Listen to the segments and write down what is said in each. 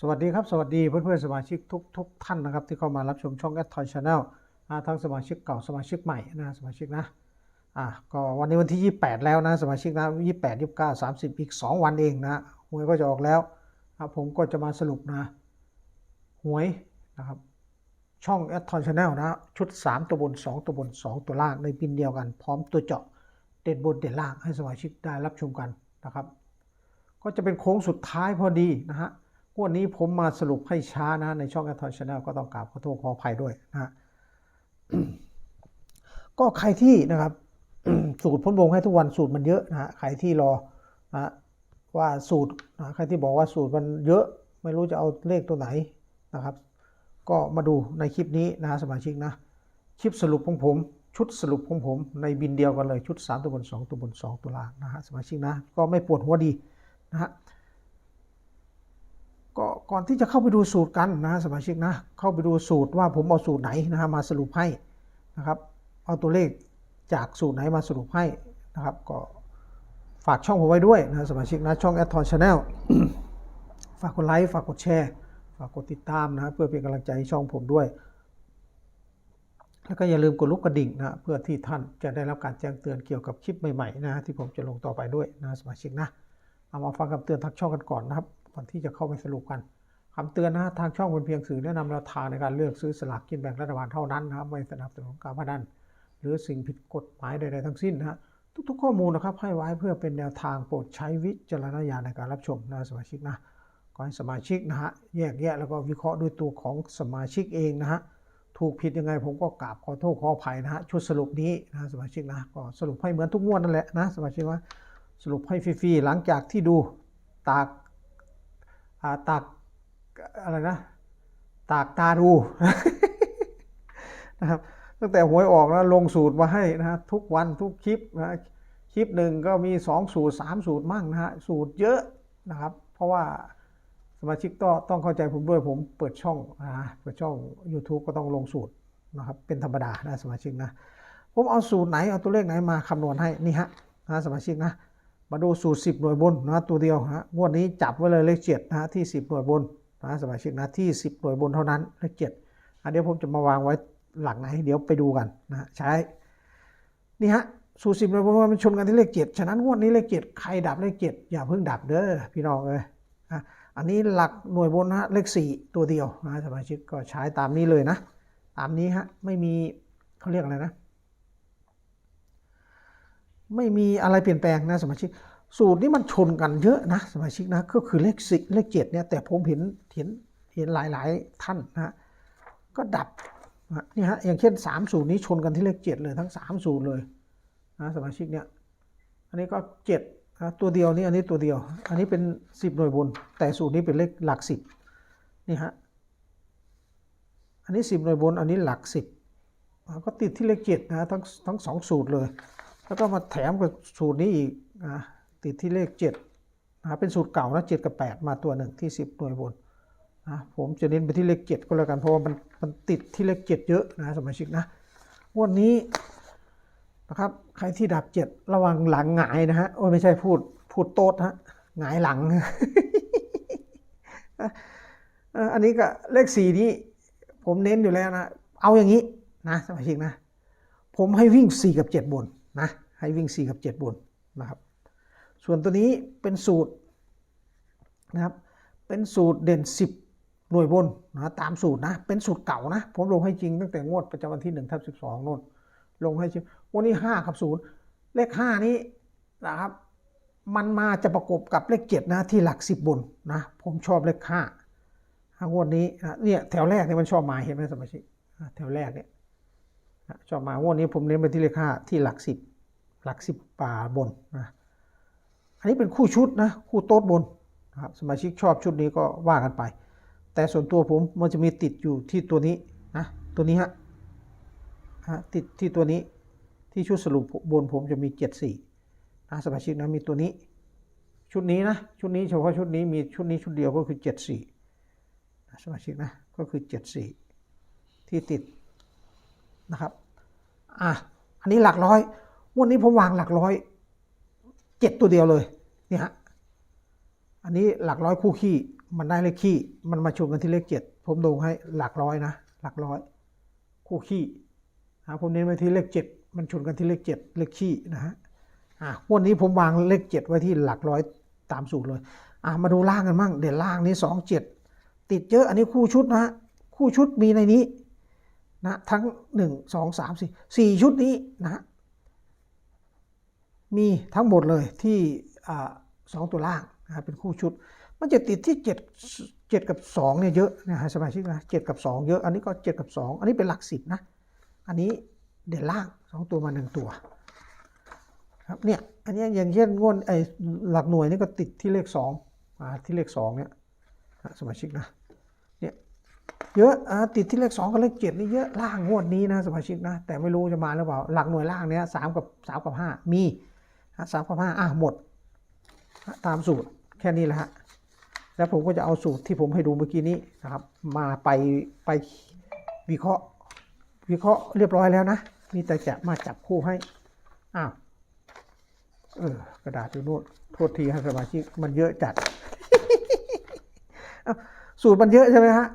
สวัสดีครับ สวัสดีเพื่อนๆสมาชิกทุกทุกท่านนะครับ ที่เข้ามารับชมช่องแอดทอยชาแนลทั้งสมาชิกเก่าสมาชิกใหม่นะสมาชิกนะอะก็วันนี้วันที่ 28 แล้วนะสมาชิกนะ28 29 30 อีก 2 วันเองนะหวยก็จะออกแล้วครับผมก็จะมาสรุปนะหวยนะครับช่องแอดทอยชาแนลนะชุด 3 ตัวบน 2 ตัวบน 2 ตัวล่างในบินเดียวกัน พร้อมตัวเจาะเด่นบนเด่นล่างให้สมาชิกได้รับชมกันนะครับ ก็จะเป็นโค้งสุดท้ายพอดีนะฮะ งวันนี้ผมมาสรุปให้ช้านะในช่อง a อ t ท c h a n n e l ก็ต้องกราบขอโทษขออภัยด้วยนะฮะก็ใครที่นะครับ สูตรพ้นวงให้ทุกวันสูตรมันเยอะนะฮะใครที่รอนะว่าสูตรนะใครที่บอกว่าสูตรมันเยอะ ไม่รู้จะเอาเลขตัวไหนนะครับ ก็มาดูในคลิปนี้นะสมาชิกนะคลิปสรุปของผม ชุดสรุปของผม ในบินเดียวกันเลยชุด 3 ตัวบน 2 ตัวบน 2 ตัวล่างนะฮะสมาชิกนะก็ไม่ปวดหัวดีนะฮะ ก็ก่อนที่จะเข้าไปดูสูตรกันนะสมาชิกนะ เข้าไปดูสูตรว่าผมเอาสูตรไหนนะฮะมาสรุปให้นะครับ เอาตัวเลขจากสูตรไหนมาสรุปให้นะครับ ก็ฝากช่องผมไว้ด้วยนะสมาชิกนะช่องแอดทอนชาแนลฝากกดไลค์ฝากกดแชร์ฝากกดติดตามนะเพื่อเป็นกำลังใจให้ช่องผมด้วย แล้วก็อย่าลืมกดลูกกระดิ่งนะเพื่อที่ท่านจะได้รับการแจ้งเตือนเกี่ยวกับคลิปใหม่ๆนะที่ผมจะลงต่อไปด้วยนะสมาชิกนะเอามาฟังคำเตือนทางช่องกันก่อนนะครับก่อนที่จะเข้าไปสรุปกัน คำเตือนนะทางช่องเป็นเพียงสื่อแนะนำแนวทางในการเลือกซื้อสลากกินแบ่งรัฐบาลเท่านั้นนะครับไม่สนับสนุนการพนันหรือสิ่งผิดกฎหมายใดๆทั้งสิ้นนะทุกๆ ข้อมูลนะครับให้ไว้เพื่อเป็นแนวทางโปรดใช้วิจารณญาณในการรับชมนะสมาชิกนะขอให้สมาชิกนะฮะแยกแยะแล้วก็วิเคราะห์ด้วยตัวของสมาชิกเองนะฮะถูกผิดยังไงผมก็กราบขอโทษขออภัยนะฮะชุดสรุปนี้นะสมาชิกนะก็สรุปให้เหมือนทุกงวดนั่นแหละนะสมาชิกว่าสรุปให้ฟรีๆหลังจากที่ดูตากตาก อะไรนะ ตากตาดูนะครับ ตั้งแต่หวยออกแล้วลงสูตรมาให้นะทุกวันทุกคลิปนะคลิปหนึ่งก็มี 2 สูตร 3 สูตรมั่งนะฮะสูตรเยอะนะครับ เพราะว่าสมาชิกต้องต้องเข้าใจผมด้วยผมเปิดช่องนะเปิดช่อง YouTube ก็ต้องลงสูตรนะครับเป็นธรรมดานะสมาชิกนะผมเอาสูตรไหนเอาตัวเลขไหนมาคำนวณให้นี่ฮะนะสมาชิกนะมาดูสูตร 10 หน่วยบนนะตัวเดียวฮะงวดนี้จับไว้เลยเลข7นะฮะที่ 10 หน่วยบน นะสมาชิกนะที่ 10 หน่วยบนเท่านั้นเลข7อะเดี๋ยวผมจะมาวางไว้หลักไหนเดี๋ยวไปดูกันนะใช้ นี่ฮะสูตร10หน่วยบนมันชนกันที่เลข7ฉะนั้นงวดนี้เลข7ใครดับเลข7อย่าเพิ่งดับเด้อพี่น้องเอ้ยอะอันนี้หลักหน่วยบนฮะเลข 4 ตัวเดียวนะสมาชิกก็ใช้ตามนี้เลยนะ ตามนี้ฮะไม่มีเขาเรียกอะไรนะ ไม่มีอะไรเปลี่ยนแปลงนะสมาชิก สูตรนี้มันชนกันเยอะนะสมาชิกนะก็คือเลขสิเลขเจ็ดเนี่ยแต่ผมเห็นเห็นเห็นหลายๆท่านนะก็ดับนะนี่ฮะอย่างเช่นสามสูตรนี้ชนกันที่เลขเจ็ดเลยทั้งสามสูตรเลยนะสมาชิกเนี่ยอันนี้ก็เจ็ดนะตัวเดียวนี่อันนี้ตัวเดียว อันนี้เป็นสิบหน่วยบน แต่สูตรนี้เป็นเลขหลักสิบนี่ฮะอันนี้สิบหน่วยบนอันนี้หลักสิบก็ติดที่เลขเจ็ดนะทั้งทั้งสองสูตรเลย แล้วก็มาแถมกับสูตรนี้อีกนะ ติดที่เลข7นะเป็นสูตรเก่านะ7กับ 8 มาตัวหนึ่งที่ 10 หน่วยบนนะผมจะเน้นไปที่เลข 7 ก็แล้วกันเพราะว่ามันมันติดที่เลข 7 เยอะนะสมาชิกนะวันนี้นะครับใครที่ดับ 7 ระวังหลังหงายนะฮะโอ้ยไม่ใช่พูดพูดโต๊ดฮะหงายหลังอันนี้ก็เลข 4 นี้ผมเน้นอยู่แล้วนะเอาอย่างนี้นะสมาชิกนะ ผมให้วิ่ง 4 กับ 7 บนนะให้วิ่ง 4 กับ 7 บนนะครับ ส่วนตัวนี้เป็นสูตรนะครับ เป็นสูตรเด่น 10 หน่วยบนนะตามสูตรนะ เป็นสูตรเก่านะ ผมลงให้จริงตั้งแต่งวดประจำวันที่1ทับ12โน่นลงให้จริงวันนี้5กับ0เลข 5 นี้นะครับ มันมาจะประกบกับเลข 7 นะที่หลัก 10 บนนะ ผมชอบเลข 5 งวดนี้นะเนี่ยแถวแรกเนี่ยมันชอบมาเห็นไหมสมาชิกแถวแรกเนี่ยชอบมางวดนี้ผมเน้นไปที่เลขห้าที่หลักสิบหลักสิบป่าบนนะ นนี้เป็นคู่ชุดนะคู่โต๊ดบนนะครับสมาชิกชอบชุดนี้ก็ว่ากันไป แต่ส่วนตัวผมมันจะมีติดอยู่ที่ตัวนี้นะตัวนี้ฮะฮะติดที่ตัวนี้ที่ชุดสรุปบนผมจะมีเจ็ดสี่นะสมาชิกนะมีตัวนี้ ชุดนี้นะชุดนี้เฉพาะชุดนี้มีชุดนี้ชุดเดียวก็คือเจ็ดสี่นะสมาชิกนะก็คือเจ็ดสี่ที่ติดนะครับอะอันนี้หลักร้อยวันนี้ผมวางหลักร้อยเจ็ดตัวเดียวเลย นี่ฮะอันนี้หลักร้อยคู่ขี้มันได้เลขขี้มันมาชนกันที่เลขเจ็ดผมดูให้หลักร้อยนะหลักร้อยคู่ขี้อ่าผมเน้นไว้ที่เลขเจ็ดมันชนกันที่เลขเจ็ดเลขขี้นะฮะอะวันนี้ผมวางเลขเจ็ดไว้ที่หลักร้อยตามสูตรเลยอะมาดูล่างกันมั่งเด่นล่างนี้สองเจ็ดติดเยอะอันนี้คู่ชุดนะฮะคู่ชุดมีในนี้นะทั้งหนึ่งสองสามสี่สี่ชุดนี้นะมีทั้งหมดเลยที่ สองตัวล่างนะเป็นคู่ชุด มันจะติดที่เจ็ดเจ็ดกับสองเนี่ยเยอะนะฮะสมาชิกนะเจ็ดกับสองเยอะ อันนี้ก็เจ็ดกับสองอันนี้เป็นหลักสิบนะ อันนี้เด่นล่างสองตัวมาหนึ่งตัวครับเนี่ยอันนี้อย่างเช่นงวดไอ้หลักหน่วยนี่ก็ติดที่เลขสองอ่าที่เลขสองเนี่ยสมาชิกนะเนี่ยเยอะอ่าติดที่เลขสองกับเลขเจ็ดนี่เยอะล่างงวดนี้นะสมาชิกนะแต่ไม่รู้จะมาหรือเปล่าหลักหน่วยล่างเนี้ยสามกับสามกับห้ามีสามกับห้าอะหมด ตามสูตรแค่นี้แหละฮะแล้วผมก็จะเอาสูตรที่ผมให้ดูเมื่อกี้นี้นะครับ มาไปไปวิเคราะห์ วิเคราะห์เรียบร้อยแล้วนะ มีแต่จะมาจับคู่ให้ อ้าว เออกระดาษอยู่นู่นโทษทีครับสมาชิกมันเยอะจัด สูตรมันเยอะใช่ไหมฮะ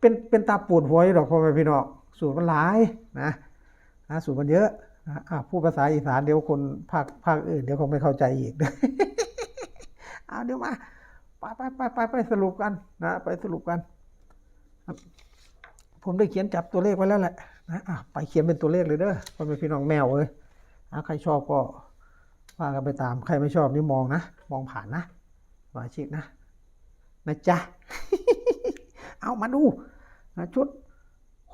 เป็นเป็นตาปวดหัวอยู่หรอกพ่อแม่พี่น้องสูตรมันหลายนะนะสูตรมันเยอะนะอะพูดภาษาอีสานเดี๋ยวคนภาคภาคอื่นเดี๋ยวคงไม่เข้าใจอีก เอาเดี๋ยวมาไปไปไปไปไปสรุปกันนะไปสรุปกันผมได้เขียนจับตัวเลขไว้แล้วแหละนะอะไปเขียนเป็นตัวเลขเลยเด้อพ่อแม่พี่น้องแมวเอ้ยอะใครชอบก็ว่ากันไปตามใครไม่ชอบนี่มองนะ มองผ่านนะสมาชิกนะนะจ๊ะเอามาดูนะชุด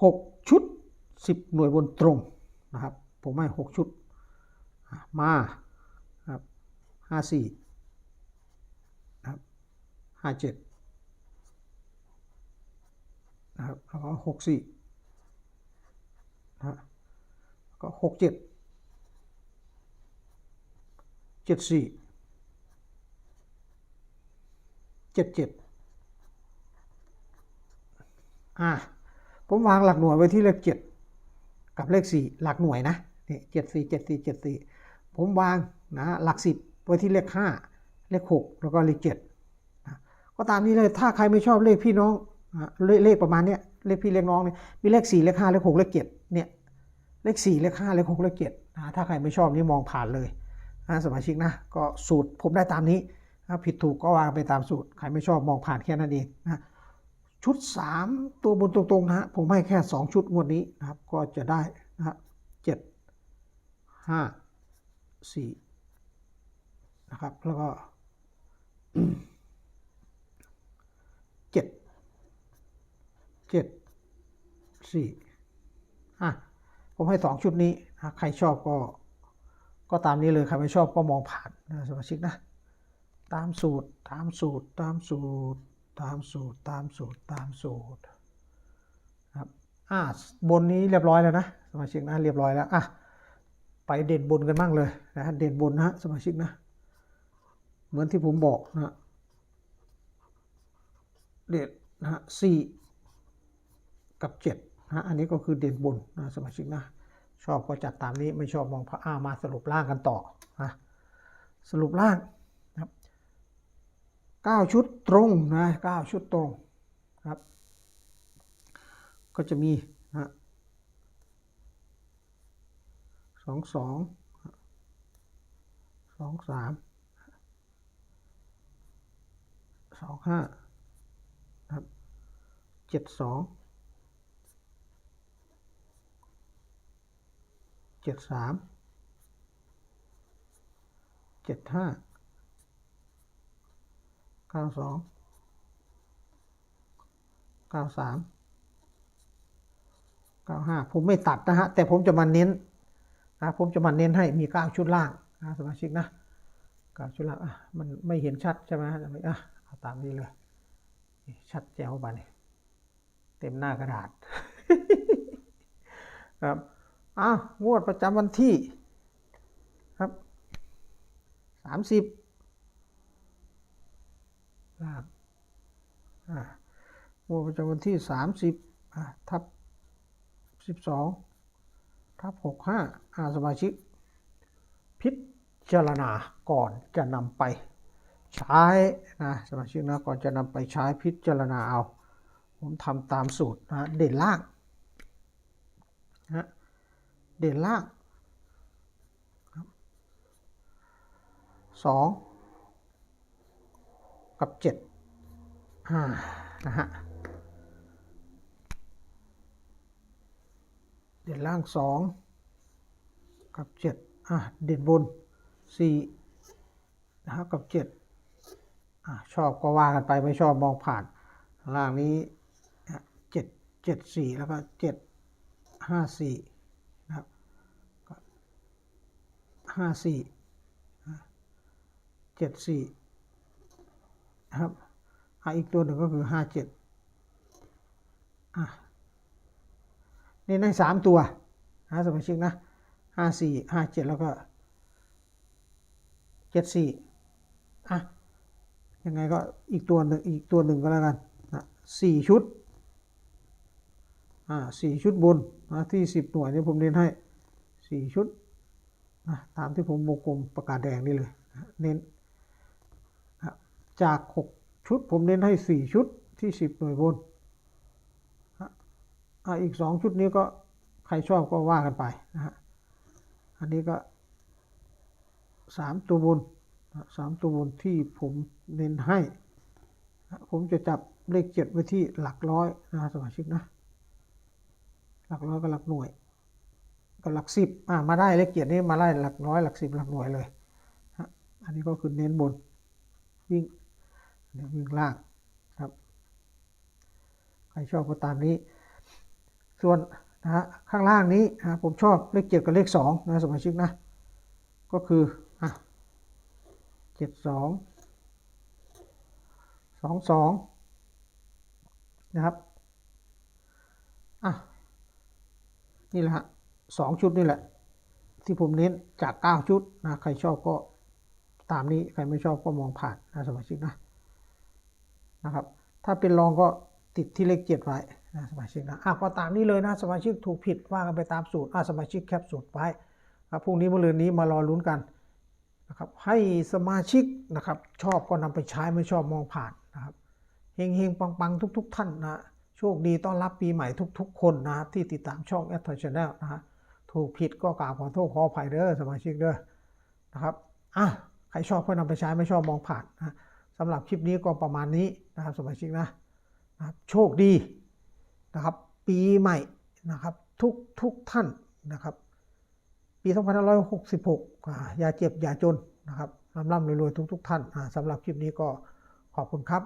หกชุดสิบหน่วยบนตรงนะครับ ผมให้หกชุดมาครับห้าสี่ ห้าเจ็ดนะครับแล้วก็หกสี่นะฮะแล้วก็หกเจ็ดเจ็ดสี่เจ็ดเจ็ดอ่าผมวางหลักหน่วยไว้ที่เลขเจ็ดกับเลขสี่หลักหน่วยนะนี่เจ็ดสี่เจ็ดสี่เจ็ดสี่ผมวางนะหลักสิบไว้ที่เลขห้าเลขหกแล้วก็เลขเจ็ด ก็ตามนี้เลยถ้าใครไม่ชอบเลขพี่น้องเลขเลขประมาณเนี้ยเลขพี่เลขน้องเนี่ยมีเลขสี่เลขห้าเลขหกเลขเจ็ดเนี่ยเลขสี่เลขห้าเลขหกเลขเจ็ดนะถ้าใครไม่ชอบนี่มองผ่านเลยนะสมาชิกนะก็สูตรผมได้ตามนี้นะผิดถูกก็วางไปตามสูตร ใครไม่ชอบมองผ่านแค่นั้นเองนะชุด 3 ตัวบนตรงๆนะฮะผมให้แค่ 2 ชุดงวดนี้นะครับก็จะได้นะฮะเจ็ดห้าสี่นะครับแล้วก็ เจ็ด เจ็ดสี่อะผมให้สองชุดนี้นะใครชอบก็ก็ตามนี้เลยใครไม่ชอบก็มองผ่านนะสมาชิกนะตามสูตรตามสูตรตามสูตรตามสูตรตามสูตรตามสูตรครับอ่าบนนี้เรียบร้อยแล้วนะสมาชิกนะเรียบร้อยแล้วอะไปเด่นบนกันบ้างเลยนะเด่นบนนะสมาชิกนะเหมือนที่ผมบอกนะเด่นนะสี่ กับเจ็ดนะฮะอันนี้ก็คือเด่นบนนะสมาชิกนะชอบก็จัดตามนี้ไม่ชอบมองพระอามาสรุปล่างกันต่อนะสรุปล่างเก้าชุดตรงนะเก้าชุดตรงครับ ก็จะมีนะสองสองสองสามสองห้าครับเจ็ดสอง เจ็ดสามเจ็ดห้าเก้าสองเก้าสามเก้าห้าผมไม่ตัดนะฮะ แต่ผมจะมาเน้นนะผมจะมาเน้นให้มีเก้าชุดล่างนะสมาชิกนะเก้าชุดล่างอะมันไม่เห็นชัดใช่ไหมฮะอะเอาตามนี้เลย ชัดแจ๋วบานี่เต็มหน้ากระดาษครับ อ้าวงวดประจำวันที่ครับสามสิบล่างงวดประจำวันที่สามสิบทับสิบสองทับหกห้าอาสมาชิก พิจารณาก่อนจะนำไปใช้นะสมาชิกนะก่อนจะนำไปใช้พิจารณาเอา ผมทำตามสูตรนะเด่นล่างนะ เด่นล่างสองกับเจ็ดอ่านะฮะเด่นล่างสองกับเจ็ดอะเด่นบนสี่นะฮะกับเจ็ดอะชอบก็ว่ากันไปไม่ชอบมองผ่าน ล่างนี้เจ็ดเจ็ดสี่แล้วก็เจ็ดห้าสี่นะครับ ห้าสี่เจ็ดสี่นะครับอีกตัวหนึ่งก็คือห้าเจ็ดนี่ในสามตัวนะสมาชิกนะห้าสี่ห้าเจ็ดแล้วก็เจ็ดสี่อะยังไงก็อีกตัวหนึ่งอีกตัวหนึ่งก็แล้วกันนะสี่ชุดอ่าสี่ชุดบนนะที่สิบหน่วยนี่ผมเน้นให้สี่ชุด ตามที่ผมวงกลมประกาศแดงนี่เลย เน้นจากหกชุดผมเน้นให้สี่ชุดที่สิบหน่วยบนอีกสองชุดนี้ก็ใครชอบก็ว่ากันไปนะฮะอันนี้ก็สามตัวบนนะสามตัวบนที่ผมเน้นให้ ผมจะจับเลขเจ็ดไว้ที่หลักร้อยนะสมาชิกนะ หลักร้อยกับหลักหน่วย กับหลักสิบอ่ามาได้เลขเกียรตินี้มาได้หลักร้อยหลักสิบหลักหน่วยเลยฮะอันนี้ก็คือเน้นบนวิ่งวิ่งล่างครับ ใครชอบก็ตามนี้ ส่วนนะฮะข้างล่างนี้นะผมชอบเลขเจ็ดกับเลขสองนะสมาชิกนะ ก็คืออะเจ็ดสองสองสองนะครับอะนี่แหละฮะ สองชุดนี่แหละ ที่ผมเน้นจากเก้าชุดนะใครชอบก็ตามนี้ใครไม่ชอบก็มองผ่านนะสมาชิกนะนะครับ ถ้าเป็นรองก็ติดที่เลขเจ็ดไว้นะสมาชิกนะอะก็ตามนี้เลยนะสมาชิกถูกผิดว่ากันไปตามสูตรอะสมาชิกแคปสูตรไว้ครับพรุ่งนี้มะรืนนี้มารอลุ้นกันนะครับให้สมาชิกนะครับชอบก็นำไปใช้ไม่ชอบมองผ่านนะครับเฮงเฮงปังปังทุก ๆ ท่านนะโชคดีต้อนรับปีใหม่ทุก ๆ คนนะที่ติดตามช่องแอดทอยชาแนลนะฮะ ถูกผิดก็กราบขอโทษขออภัยเด้อสมาชิกเด้อนะครับอะใครชอบก็นำไปใช้ไม่ชอบมองผ่านนะสำหรับคลิปนี้ก็ประมาณนี้นะครับสมาชิกนะนะโชคดีนะครับ ปีใหม่นะครับทุกทุกท่านนะครับ ปี 2566อ่าอย่าเจ็บอย่าจนนะครับร่ำร่ำรวยๆทุก ๆ ท่านอ่าสำหรับคลิปนี้ก็ขอบคุณครับ